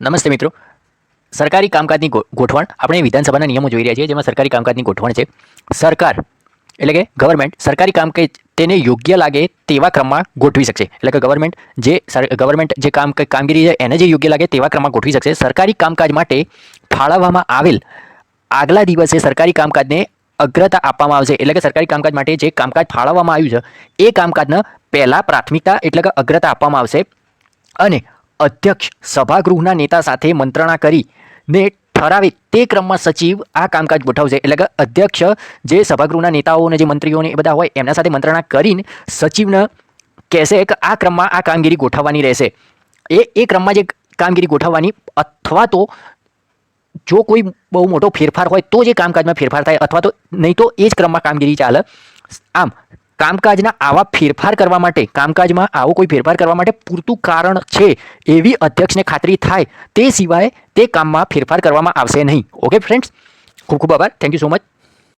નમસ્તે મિત્રો. સરકારી કામકાજની ગોઠવણ. આપણે વિધાનસભાના નિયમો જોઈ રહ્યા છીએ, જેમાં સરકારી કામકાજની ગોઠવણ છે. સરકાર, એટલે કે ગવર્મેન્ટ સરકારી કામકાજ તેને યોગ્ય લાગે તેવા ક્રમમાં ગોઠવી શકશે. એટલે કે ગવર્મેન્ટ જે ગવર્મેન્ટ જે કામ કામગીરી છે, એને જે યોગ્ય લાગે તેવા ક્રમમાં ગોઠવી શકશે. સરકારી કામકાજ માટે ફાળવવામાં આવેલ આગલા દિવસે સરકારી કામકાજને અગ્રતા આપવામાં આવશે. એટલે કે સરકારી કામકાજ માટે જે કામકાજ ફાળવવામાં આવ્યું છે, એ કામકાજને પહેલાં પ્રાથમિકતા એટલે કે અગ્રતા આપવામાં આવશે. અને અધ્યક્ષ સભાગૃહના નેતા સાથે મંત્રણા કરીને ઠરાવે તે ક્રમમાં સચિવ આ કામકાજ ગોઠવશે. એટલે કે અધ્યક્ષ જે સભાગૃહના નેતાઓ જે મંત્રીઓને એ બધા હોય, એમના સાથે મંત્રણા કરીને સચિવને કહેશે કે આ ક્રમમાં આ કામગીરી ગોઠવવાની રહેશે. એ એ ક્રમમાં જે કામગીરી ગોઠવવાની અથવા તો જો કોઈ બહુ મોટો ફેરફાર હોય તો જે કામકાજમાં ફેરફાર થાય અથવા તો નહીં તો એ જ ક્રમમાં કામગીરી ચાલે. આમ કામકાજના આવા ફેરફાર કરવા માટે, કામકાજમાં આવો કોઈ ફેરફાર કરવા માટે પૂરતું કારણ છે એવી અધ્યક્ષને ખાતરી થાય તે સિવાય તે કામમાં ફેરફાર કરવામાં આવશે નહીં. ઓકે ફ્રેન્ડ્સ ખૂબ ખૂબ આભાર. Thank you so much